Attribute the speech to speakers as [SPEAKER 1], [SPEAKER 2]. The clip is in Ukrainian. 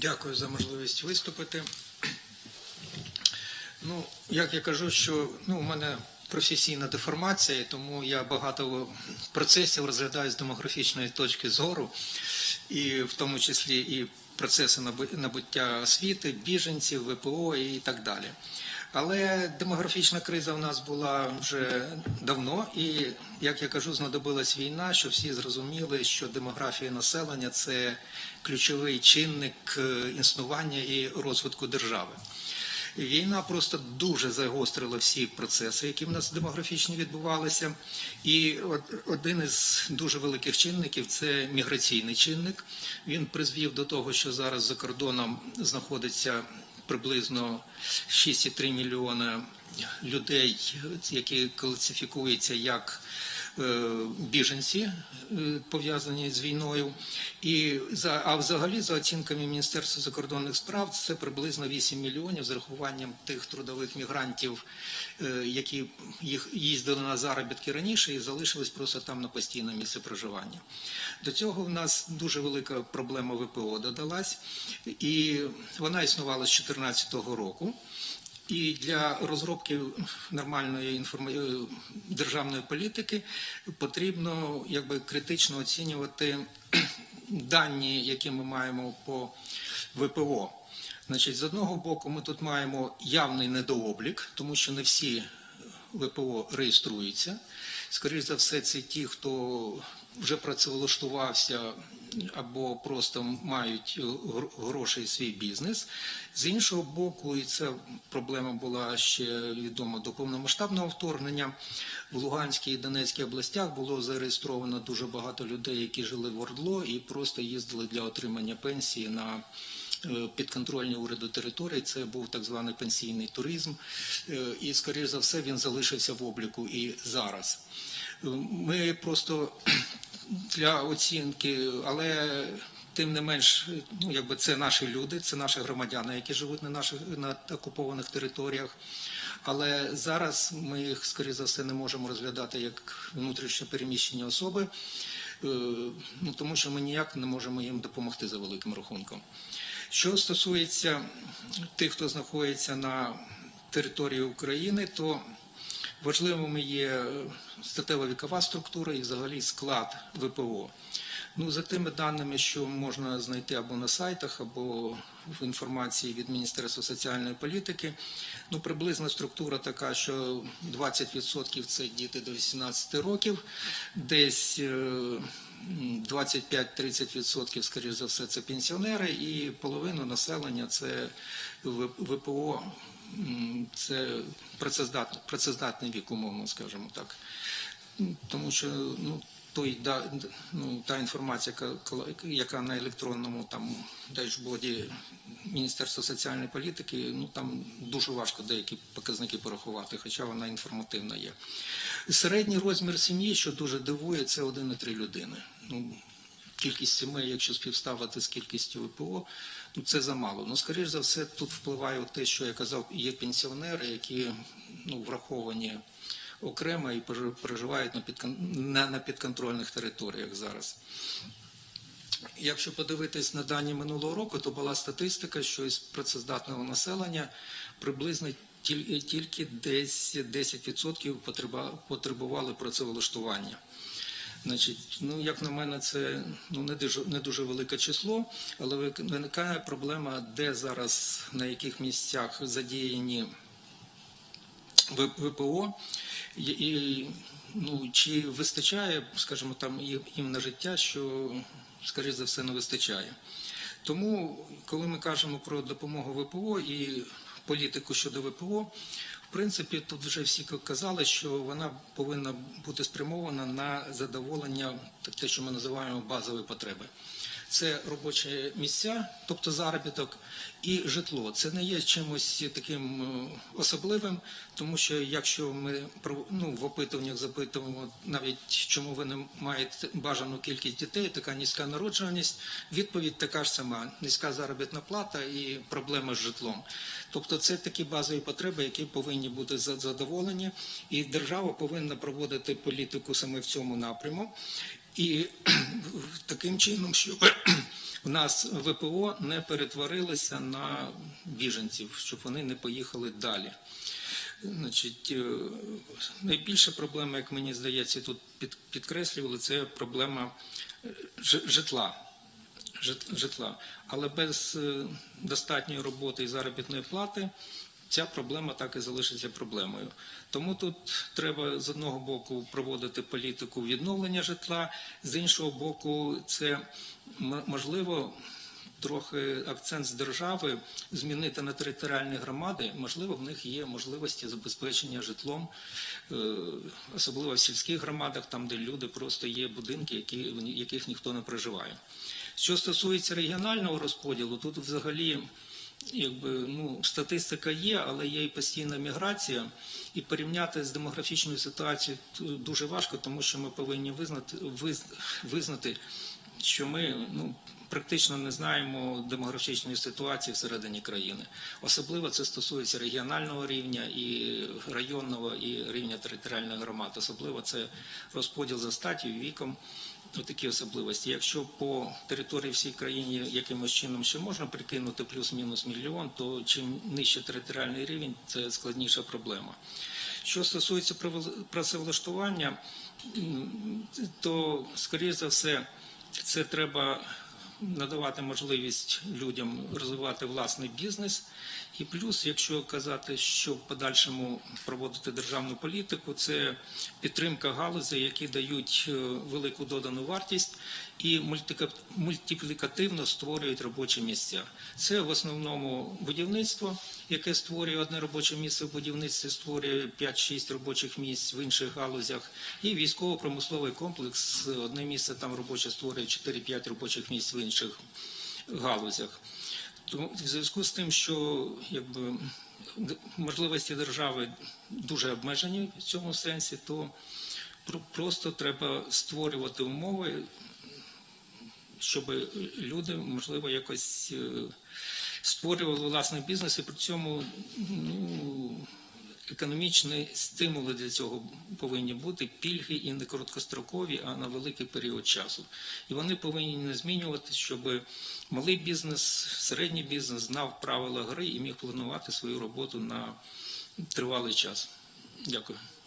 [SPEAKER 1] Дякую за можливість виступити. Ну, як я кажу, що ну, у мене професійна деформація, тому я багато процесів розглядаю з демографічної точки зору, і в тому числі і процеси набуття освіти, біженців, ВПО і так далі. Але демографічна криза у нас була вже давно, і як я кажу, знадобилась війна, щоб всі зрозуміли, що демографія населення це ключовий чинник е, існування і розвитку держави. Війна просто дуже загострила всі процеси, які в нас демографічні відбувалися. І один із дуже великих чинників це міграційний чинник. Він призвів до того, що зараз за кордоном знаходиться приблизно 6,3 мільйона людей, які класифікуються як е, біженці, пов'язані з війною. І за а взагалі, за оцінками Міністерства закордонних справ, це приблизно 8 мільйонів з рахуванням тих трудових мігрантів, е, які їх їздили на заробітки раніше і залишились просто там на постійне місце проживання. До цього в нас дуже велика проблема ВПО додалась, і вона існувала з 2014 року. І для розробки нормальної інформа- е, державної політики потрібно якби критично оцінювати дані, які ми маємо по ВПО. Значить, з одного боку, ми тут маємо явний недооблік, тому що не всі ВПО реєструються. Скоріше за все, це ті, хто вже працевлаштувався або просто мають гроші і свій бізнес. З іншого боку, і ця проблема була ще відома до повномасштабного вторгнення. В Луганській і Донецькій областях було зареєстровано дуже багато людей, які жили в Ордло і просто їздили для отримання пенсії на е, підконтрольні уряду території. Це був так званий пенсійний туризм. Е, І, скоріш за все, він залишився в обліку і зараз. Е, Ми просто для оцінки, але тим не менш, ну якби це наші люди, це наші громадяни, які живуть на наших на окупованих територіях. Але зараз ми їх, скоріше за все, не можемо розглядати як внутрішньо переміщені особи, е, ну тому що ми ніяк не можемо їм допомогти за великим рахунком. Що стосується тих, хто знаходиться на території України, то Важливими є статева вікова структура і взагалі склад ВПО. Ну, за тими даними, що можна знайти або на сайтах, або в інформації від Міністерства соціальної політики, ну приблизна структура така, що 20% це діти до 18 років, десь е, 25-30%, скоріш за все, це пенсіонери, і половину населення це ВПО це працездатний, працездатний вік, умовно скажімо так. Тому що ну, той, да, ну, та інформація, яка, на електронному там дешборді Міністерства соціальної політики, ну там дуже важко деякі показники порахувати, хоча вона інформативна є. Середній розмір сім'ї, що дуже дивує, це 1,3 людини. Ну, кількість сімей, якщо співставити з кількістю ВПО, ну це замало. Ну, скоріш за все, тут впливає те, що я казав, є пенсіонери, які ну, враховані окремо і проживають на, підкон... на, на підконтрольних територіях зараз. Якщо подивитись на дані минулого року, то була статистика, що із працездатного населення приблизно тільки десь 10% потребували працевлаштування. Значить, ну як на мене, це ну не дуже не дуже велике число, але виникає проблема, де зараз на яких місцях задіяні ВПО, і, ну чи вистачає, скажімо, там їм на життя, що скоріш за все не вистачає. Тому, коли ми кажемо про допомогу ВПО і політику щодо ВПО, в принципі, тут вже всі казали, що вона повинна бути спрямована на задоволення те, що ми називаємо базові потреби. Це робочі місця, тобто заробіток, і житло. Це не є чимось таким е, особливим, тому що якщо ми ну, в опитуваннях запитуємо навіть чому ви не маєте бажану кількість дітей, така низька народжуваність, відповідь така ж сама: низька заробітна плата і проблеми з житлом. Тобто це такі базові потреби, які повинні бути задоволені, і держава повинна проводити політику саме в цьому напряму. І таким чином, щоб в нас ВПО не перетворилося на біженців, щоб вони не поїхали далі. Значить, е, найбільша проблема, як мені здається, тут під, підкреслювали, це проблема е, житла. Житла. Але без е, достатньої роботи і заробітної плати ця проблема так і залишиться проблемою. Тому тут треба з одного боку проводити політику відновлення житла, з іншого боку, це можливо трохи акцент з держави змінити на територіальні громади. Можливо, в них є можливості забезпечення житлом, е, особливо в сільських громадах, там де люди просто є будинки, які, в яких ніхто не проживає. Що стосується регіонального розподілу, тут взагалі якби ну статистика є, але є і постійна міграція, і порівняти з демографічною ситуацією дуже важко, тому що ми повинні визнати виз- визнати, що ми ну. Практично не знаємо демографічної ситуації всередині країни. Особливо це стосується регіонального рівня і районного, і рівня територіальних громад. Особливо це розподіл за статтю, віком, такі особливості. Якщо по території всій країні якимось чином ще можна прикинути плюс-мінус мільйон, то чим нижче територіальний рівень, це складніша проблема. Що стосується працевлаштування, то, скоріше за все, це треба надавати можливість людям розвивати власний бізнес. І плюс, якщо казати, що в подальшому проводити державну політику, це підтримка галузей, які дають е, велику додану вартість і мультиплікативно створюють робочі місця. Це в основному будівництво, яке створює одне робоче місце в будівництві, створює 5-6 робочих місць в інших галузях, і військово-промисловий комплекс, одне місце там робоче створює 4-5 робочих місць в інших галузях. Тому в зв'язку з тим, що якби можливості держави дуже обмежені в цьому сенсі, то просто треба створювати умови, щоб люди, можливо, якось е, створювали власний бізнес і при цьому ну, економічні стимули для цього повинні бути пільги і не короткострокові, а на великий період часу. І вони повинні не змінювати, щоб малий бізнес, середній бізнес знав правила гри і міг планувати свою роботу на тривалий час. Дякую.